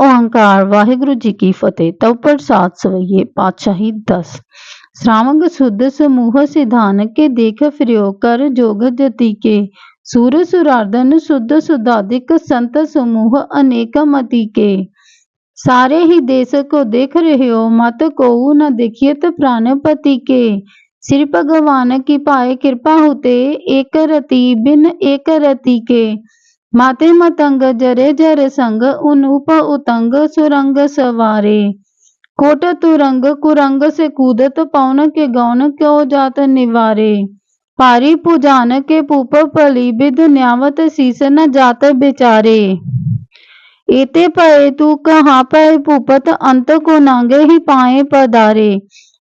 ओंकार, वाहेगुरु जी की फतेह। तव पर सात सवैये पातशाही दस। श्रावंग शुद्ध समूह सिधान के देख प्रयोग कर जोग जति के। सूर सुरार्दन शुद्ध सुधाधिक संत समूह अनेक मति के। सारे ही देश को देख रहे हो, मत को न देखिए तो प्राणपति के। श्री भगवान की पाए कृपा होते, एक रति बिन एक रति के। माते मतंग जरे जर संग उनुप उतंग सुरंग सवारे। कोट तुरंग कुरंग से कूदत पौन के गौन क्यों जात निवारे। पारी पुजान के पूप पली बिद न्यावत शीस न जात बेचारे। एते पए तू कहाँ पए पूपत अंत को नांगे ही पाए पदारे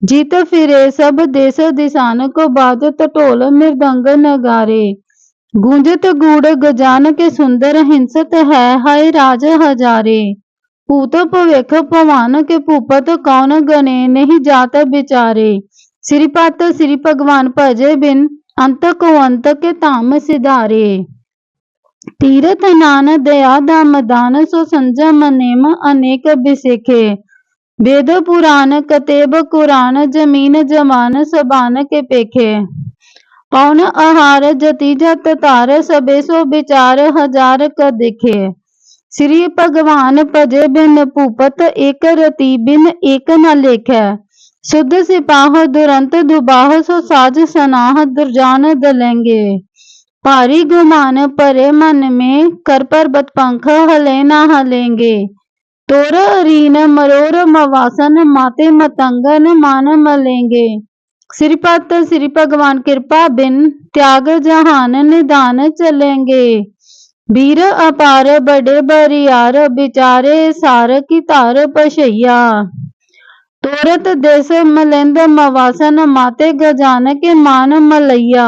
जीत फिरे सब देश दिशान को बाजत ढोल मृदंग नगारे। गूंजत गूढ़ गजान के सुंदर हिंसत है हाय राज हजारे पूत भविख भवान के भूपत कौन गने नहीं जात बिचारे श्रीपत श्री भगवान भजे बिन अंत को अंत के धाम सिधारे तीरथ नान दया दाम दान सो संजम नेम अनेक बिसेखे वेद पुराण कतेब कुरान ज़मीन जमान सबान के पेखे पौन आहार जति जत तार सबे सो विचार हज़ार क दिखे। श्री भगवान भजे बिन भूपत एक रति बिन एक न लेखै। शुद्ध सिपाह दुरंत दुबाह सो साज सनाह दुर्जान दलेंगे। भारी गुमान परे मन में कर पर्वत पंख हले न हलेंगे। तोर रीन मरोर मवासन माते मतंगन मान मलेंगे। श्रीपत श्री भगवान कृपा बिन त्याग जहान निदान चलेंगे वीर अपार बड़े बरियार बिचारे सार की तार पशैया तोरत देश मलिंद मवासन माते गजान के मान मलैया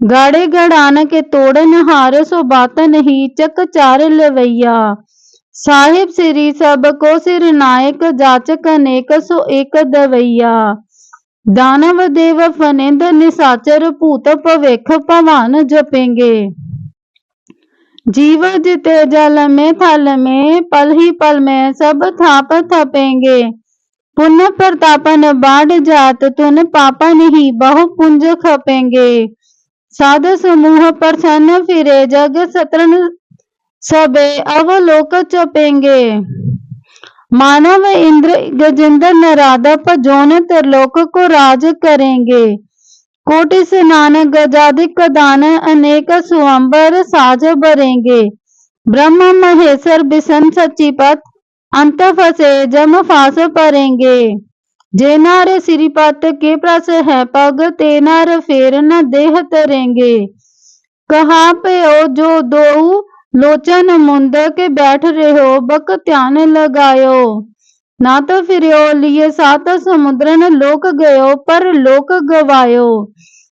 गाड़े गड़ान के तोड़न हार सो बात नहीं चक चार लवैया साहिब श्री सबको सिर नायक जाचक अनेक सो एक दवैया दानव देव फनिंद निसाचर भूत भविख भवान जपेंगे। जीव जिते जल में, थल में, पल ही पल में सब थाप थपेंगे। पुण्य प्रतापन बाढ़ जात तुन पापन ही बहु पुंज खपेंगे। साध समूह प्रसन्न फिरे, जग सत्रन सबे अवलोक चपेंगे। मानव इंद्र गजेंद्र नराधप जोन त्रिलोक को राज करेंगे। कोटि स्नान गजाधिक दान अनेक सुअंबर साज भरेंगे ब्रह्म महेश्वर बिशन सचिपत, अंत फसे जम फास परेंगे। जे नार के प्रस है पग, ते नार फेर न देह तरेंगे। कहा पे ओ जो दो लोचन मुंद के बैठ रहे बक ध्यान लगायो ना तो फिर लिए सात समुद्रन लोक गयो पर लोक गवायो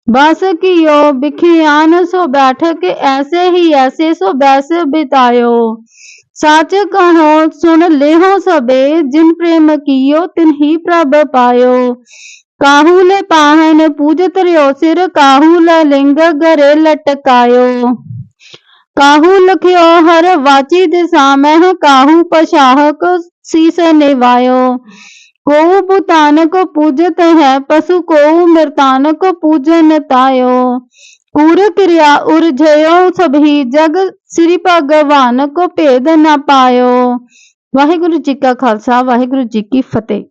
बस कियो बिखियान सो बैठ के ऐसे ही ऐसे सो बैस बितायो साच कहो सुन लेहो सबे जिन प्रेम कियो तिन ही प्रभ पायो काहू ले पाहन पूजत रहो सिर काहू लिंग गरे लटकायो काहू लख्यो, हर वाची दिशा में काहू पशाह को शीस निवायो को भूतान को पूजत है, पशु को मृतान को पूजन तायो। पूर क्रिया उर्जयो सभी, जग श्री भगवान को भेद न पायो। वाहिगुरु जी का खालसा, वाहिगुरु जी की फतेह।